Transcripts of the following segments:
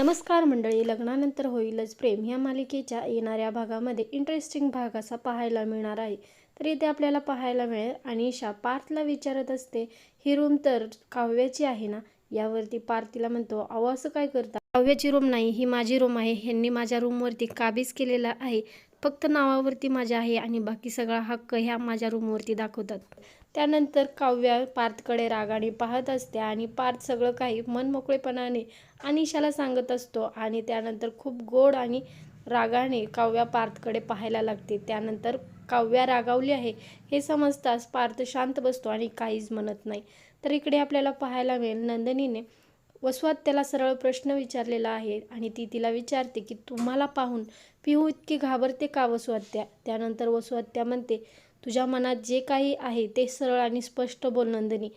नमस्कार मंडळी लग्नानंतर होईलच प्रेम. ह्या मालिकेच्या येणाऱ्या भागामध्ये इंटरेस्टिंग भाग असा पाहायला मिळणार आहे. तर इथे आपल्याला पाहायला मिळेल अनिशा पार्थला विचारत असते ही रूम तर काव्याची आहे ना? यावरती पार्थ तिला म्हणतो अहो असं काय करता? काव्याची रूम नाही ही माझी रूम आहे. ह्यांनी माझ्या रूमवरती काबीज केलेला आहे. फक्त नावावरती माझ्या आहे आणि बाकी सगळा हक्क ह्या माझ्या रूमवरती दाखवतात. त्यानंतर काव्या पार्थकडे रागाने पाहत असते आणि पार्थ सगळं काही मनमोकळेपणाने अनिशाला सांगत असतो आणि त्यानंतर खूप गोड आणि रागाने काव्या पार्थकडे पाहायला लागते. त्यानंतर काव्या रागावली आहे. हे समजताच पार्थ शांत बसतो आणि काहीच म्हणत नाही. तर इकडे आपल्याला पाहायला मिळेल नंदिनीने वसवात त्याला सरळ प्रश्न विचारलेला आहे आणि ती तिला विचारते की तुम्हाला पाहून पिहू इतकी घाबरते का वसवात्या त्यानंतर वसवात्या म्हणते तुझ्या मनात जे काही आहे ते सरळ आणि स्पष्ट बोल नंदिनी.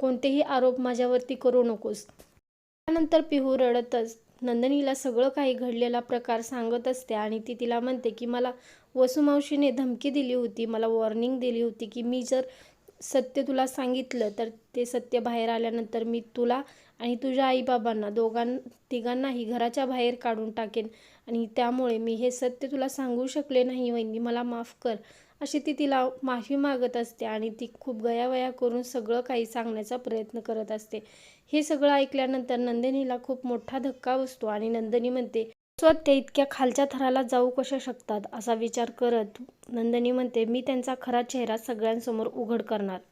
कोणतेही आरोप माझ्यावरती करू नकोस. त्यानंतर पिहू रडतच नंदिनीला सगळं काही घडलेला प्रकार सांगत असते आणि ती तिला म्हणते की मला वसुमावशीने धमकी दिली होती. मला वॉर्निंग दिली होती की मी जर सत्य तुला सांगितलं तर ते सत्य बाहेर आल्यानंतर मी तुला आणि तुझ्या आईबाबांना दोघां तिघांनाही घराच्या बाहेर काढून टाकेन. आणि त्यामुळे मी हे सत्य तुला सांगू शकले नाही वहिनी. मला माफ कर. अशी ती तिला माफी मागत असते आणि ती खूप गयावया करून सगळं काही सांगण्याचा प्रयत्न करत असते. हे सगळं ऐकल्यानंतर नंदिनीला खूप मोठा धक्का बसतो आणि नंदिनी म्हणते स्वतः इतक्या खालच्या थराला जाऊ कशा शकतात? असा विचार करत नंदिनी म्हणते मी त्यांचा खरा चेहरा सगळ्यांसमोर उघड करणार.